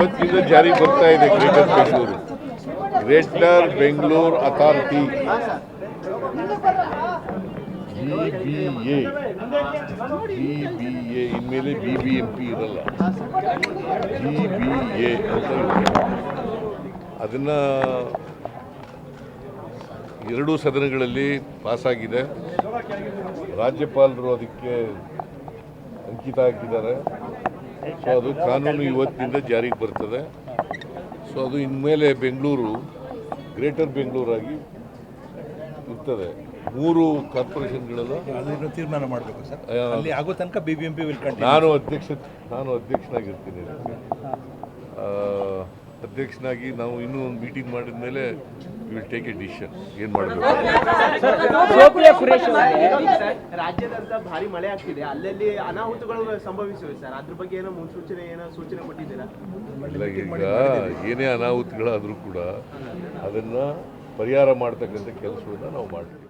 ಇವತ್ತಿಂದ ಜಾರಿ ಬರ್ತಾ ಇದೆ greater Bengaluru greater Bengaluru authority B B A ಇನ್ಮೇಲೆ ಬಿ ಬಿ ಎಂ ಇರಲ್ಲ. ಜಿ ಬಿ ಎ ಅಂತ. ಅದನ್ನ ಎರಡೂ ಸದನಗಳಲ್ಲಿ ಪಾಸಾಗಿದೆ. ರಾಜ್ಯಪಾಲರು ಅದಕ್ಕೆ ಅಂಕಿತ ಹಾಕಿದ್ದಾರೆ. ಸೊ ಅದು ಕಾನೂನು ಇವತ್ತಿಂದ ಜಾರಿಗೆ ಬರ್ತದೆ. ಸೊ ಅದು ಇನ್ಮೇಲೆ ಬೆಂಗಳೂರು ಗ್ರೇಟರ್ ಬೆಂಗಳೂರಾಗಿ ಇರ್ತದೆ. ಮೂರು ಕಾರ್ಪೊರೇಷನ್ಗಳಲ್ಲೂ. ತೀರ್ಮಾನ ಮಾಡಬೇಕು ಸರ್. ಅಲ್ಲಿ ಆಗೋ ತನಕ B B M P will ನಾನು ಅಧ್ಯಕ್ಷ ನಾನು ಅಧ್ಯಕ್ಷನಾಗಿರ್ತೀನಿ. ಅಧ್ಯಕ್ಷನಾಗಿ ನಾವು ಇನ್ನೂ ಒಂದು ಮೀಟಿಂಗ್ ಮಾಡಿದ ಮೇಲೆ ವಿಲ್ ಟೇಕ್ ಎ ಡಿಸಿಷನ್ ಏನು ಮಾಡಬೇಕು ರಾಜ್ಯದಂತ ಭಾರಿ ಮಳೆ ಆಗ್ತಿದೆ. ಅಲ್ಲಲ್ಲಿ ಅನಾಹುತಗಳು ಸಂಭವಿಸಿವೆ ಸರ್. ಅದ್ರ ಬಗ್ಗೆ ಏನೋ ಮುನ್ಸೂಚನೆ ಏನೋ ಸೂಚನೆ ಕೊಟ್ಟಿದ್ದೀರಾ? ಇಲ್ಲ ಈಗ ಏನೇ ಅನಾಹುತಗಳಾದರೂ ಕೂಡ ಅದನ್ನು ಪರಿಹಾರ ಮಾಡ್ತಕ್ಕಂಥ ಕೆಲಸವನ್ನು ನಾವು ಮಾಡ್ತೀವಿ.